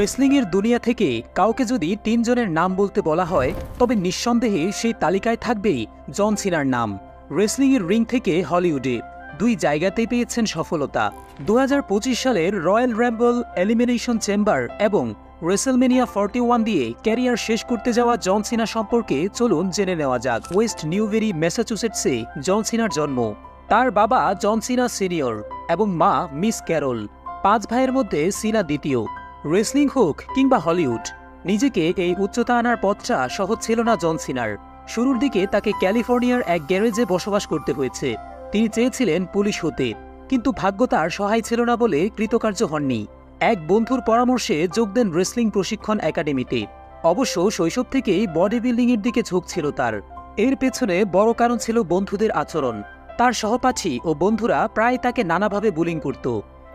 রেসলিংয়ের দুনিয়া থেকে কাউকে যদি তিনজনের নাম বলতে বলা হয়, তবে নিঃসন্দেহে সেই তালিকায় থাকবেই জন সিনার নাম। রেসলিংয়ের রিং থেকে হলিউডে, দুই জায়গাতেই পেয়েছেন সফলতা। দু হাজার পঁচিশ সালের রয়্যাল র্যাম্বল, এলিমিনেশন চেম্বার এবং রেসেলমেনিয়া ফর্টি ওয়ান দিয়ে ক্যারিয়ার শেষ করতে যাওয়া জন সিনা সম্পর্কে চলুন জেনে নেওয়া যাক। ওয়েস্ট নিউবেরি ম্যাসাচুসেটসে জন সিনার জন্ম। তার বাবা জন সিনা সিনিয়র এবং মা মিস ক্যারল। পাঁচ ভাইয়ের মধ্যে সিনা দ্বিতীয়। রেসলিং হোক কিংবা হলিউড। নিজেকে এই উচ্চতা আনার পথটা সহজ ছিল না জন সিনার। শুরুর দিকে তাকে ক্যালিফোর্নিয়ার এক গ্যারেজে বসবাস করতে হয়েছে। তিনি চেয়েছিলেন পুলিশ হতে, কিন্তু ভাগ্য তার সহায় ছিল না বলে কৃতকার্য হননি। এক বন্ধুর পরামর্শে যোগ দেন রেসলিং প্রশিক্ষণ একাডেমিতে। অবশ্য শৈশব থেকেই বডি বিল্ডিংয়ের দিকে ঝোঁক ছিল তার। এর পেছনে বড় কারণ ছিল বন্ধুদের আচরণ। তার সহপাঠী ও বন্ধুরা প্রায় তাকে নানাভাবে বুলিং করত।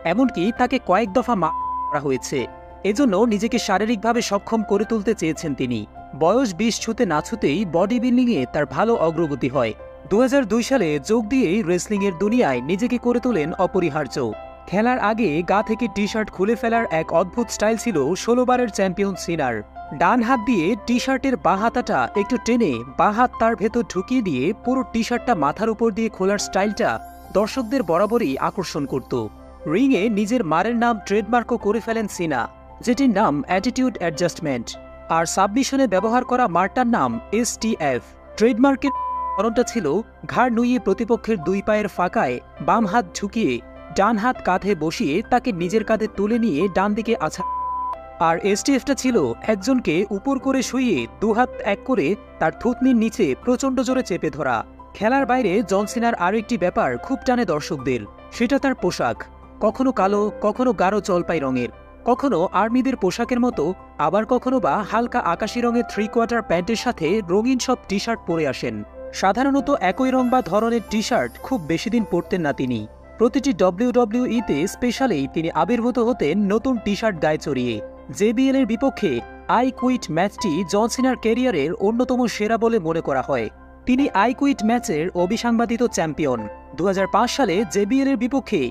এমনকি তাকে কয়েক দফা মারা হয়েছে। এজন্য নিজেকে শারীরিকভাবে সক্ষম করে তুলতে চেয়েছেন তিনি। বয়স বিশ ছুতে না ছুতেই বডি বিল্ডিংয়ে তার ভালো অগ্রগতি হয়। দু হাজার দুই সালে যোগ দিয়েই রেসলিংয়ের দুনিয়ায় নিজেকে করে তোলেন অপরিহার্য। খেলার আগে গা থেকে টি শার্ট খুলে ফেলার এক অদ্ভুত স্টাইল ছিল ষোলোবারের চ্যাম্পিয়ন সিনার। ডান হাত দিয়ে টি শার্টের বাঁ হাতাটা একটু টেনে বাঁ হাত তার ভেতর ঢুকিয়ে দিয়ে পুরো টি শার্টটা মাথার উপর দিয়ে খোলার স্টাইলটা দর্শকদের বরাবরই আকর্ষণ করত। রিংয়ে নিজের মারের নাম ট্রেডমার্কও করে ফেলেন সিনা। যেটির নাম অ্যাটিটিউড অ্যাডজাস্টমেন্ট আর সাবমিশনে ব্যবহার করা মারটার নাম এস টি এফ ট্রেডমার্কের কারণটা ছিল, ঘাড় নুইয়ে প্রতিপক্ষের দুই পায়ের ফাঁকায় বাম হাত ঝুঁকিয়ে ডান হাত কাঁধে বসিয়ে তাকে নিজের কাঁধে তুলে নিয়ে ডান দিকে আছা আর এসটিএফটা ছিল একজনকে উপর করে শুইয়ে দুহাত এক করে তার থুতনির নিচে প্রচণ্ড জোরে চেপে ধরা। খেলার বাইরে জনসিনার আরও একটি ব্যাপার খুব টানে দর্শকদের, সেটা তার পোশাক। কখনো কালো, কখনো গাঢ় জলপাই রঙের। কখনো আর্মিদের পোশাকের মতো, আবার কখনো বা হালকা আকাশি রঙের থ্রি কোয়ার্টার প্যান্টের সাথে রঙিন সব টি শার্ট পরে আসেন। সাধারণত একই রং বা ধরনের টি শার্ট খুব বেশি দিন পরতেন না তিনি। প্রতিটি ডব্লিউডব্লিউইতে স্পেশালেই তিনি আবির্ভূত হতেন নতুন টি শার্ট গায়ে চড়িয়ে। জেবিএল এর বিপক্ষে আই কুইট ম্যাচটি জনসিনার ক্যারিয়ারের অন্যতম সেরা বলে মনে করা হয়। তিনি আই কুইট ম্যাচের অবিসাংবাদিত চ্যাম্পিয়ন দু হাজার পাঁচ সালে জেবিএল এর বিপক্ষে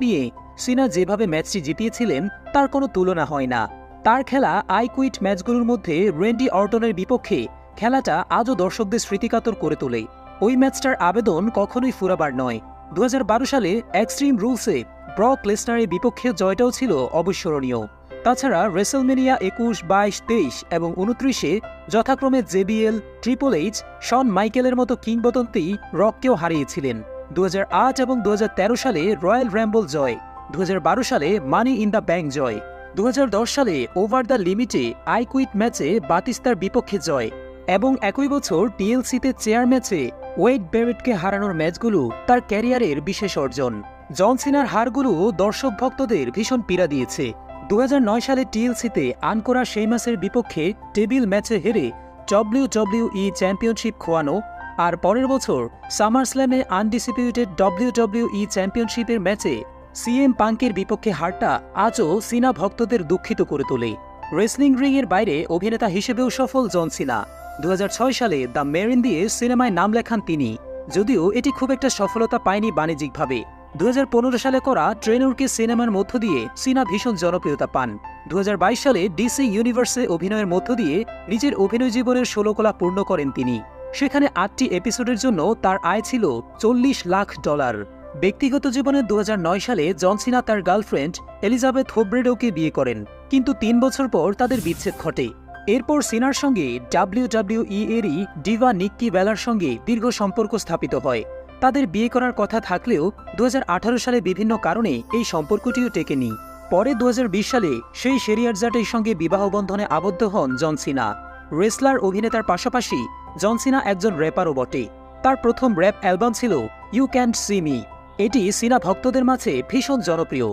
নিয়ে সিনা যেভাবে ম্যাচটি জিতিয়েছিলেন, তার কোনো তুলনা হয় না। তার খেলা আই কুইট ম্যাচগুলোর মধ্যে রেন্ডি অর্টনের বিপক্ষে খেলাটা আজও দর্শকদের স্মৃতিকাতর করে তোলে। ওই ম্যাচটার আবেদন কখনোই ফুরাবার নয়। দু সালে এক্সট্রিম রুলসে ব্রক লেসনারের বিপক্ষে জয়টাও ছিল অবিস্মরণীয়। তাছাড়া রেসেলমেনিয়া একুশ, বাইশ, তেইশ এবং উনত্রিশে যথাক্রমে জেবিএল, ট্রিপল এইচ, শন মাইকেলের মতো কিংবদন্তি রককেও হারিয়েছিলেন। দুহাজার আট এবং দু হাজার তেরো সালে রয়্যাল র্যাম্বল জয়। দু হাজার বারো সালে মানি ইন দ্য ব্যাংক জয়। দু হাজার দশ সালে ওভার দ্য লিমিটে আই কুইট ম্যাচে বাতিস্তার বিপক্ষে জয় এবং একই বছর টিএলসিতে চেয়ার ম্যাচে ওয়েড বেরেটকে হারানোর ম্যাচগুলো তার ক্যারিয়ারের বিশেষ অর্জন। জনসিনার হারগুলো দর্শক ভক্তদের ভীষণ পীড়া দিয়েছে। দু হাজার নয় সালে টিএলসিতে আনকোরা সেইমাসের বিপক্ষে টেবিল ম্যাচে হেরে ডব্লিউ ডব্লিউ ই চ্যাম্পিয়নশিপ খোয়ানো আর পরের বছর সামার স্ল্যামে আনডিসিপিউটেড ডব্লিউ ডব্লিউ ই চ্যাম্পিয়নশিপের ম্যাচে সিএম পাঙ্কের বিপক্ষে হারটা আজও সিনা ভক্তদের দুঃখিত করে তোলে। রেসলিং রিংয়ের বাইরে অভিনেতা হিসেবেও সফল জন সিনা। দু হাজার ছয় সালে দ্য মেরিন দিয়ে সিনেমায় নাম লেখান তিনি। যদিও এটি খুব একটা সফলতা পায়নি বাণিজ্যিকভাবে। দু হাজার পনেরো সালে করা ট্রেনরকে সিনেমার মধ্য দিয়ে সিনা ভীষণ জনপ্রিয়তা পান। দু হাজার বাইশ সালে ডিসি ইউনিভার্সে অভিনয়ের মধ্য দিয়ে নিজের অভিনয় জীবনের ষোলকলা পূর্ণ করেন তিনি। সেখানে আটটি এপিসোডের জন্য তার আয় ছিল চল্লিশ লাখ ডলার। ব্যক্তিগত জীবনে দু হাজার নয় সালে জনসিনা তার গার্লফ্রেন্ড এলিজাবেথ হোব্রেডোকে বিয়ে করেন, কিন্তু তিন বছর পর তাদের বিচ্ছেদ ঘটে। এরপর সিনার সঙ্গে ডাব্লিউ ডাব্লিউ ই এরই ডিভা নিক্কি বেলার সঙ্গে দীর্ঘ সম্পর্ক স্থাপিত হয়। তাদের বিয়ে করার কথা থাকলেও দু হাজার আঠারো সালে বিভিন্ন কারণে এই সম্পর্কটিও টেকেনি। পরে দু হাজার বিশ সালে সেই শেরিয়ারজাটের সঙ্গে বিবাহ বন্ধনে আবদ্ধ হন জনসিনা রেসলার অভিনেতার পাশাপাশি জনসিনা একজন র্যাপারও বটে। তার প্রথম র্যাপ অ্যালবাম ছিল ইউ ক্যান্ট সি মি এটি সিনা ভক্তদের মাঝে ভীষণ জনপ্রিয়।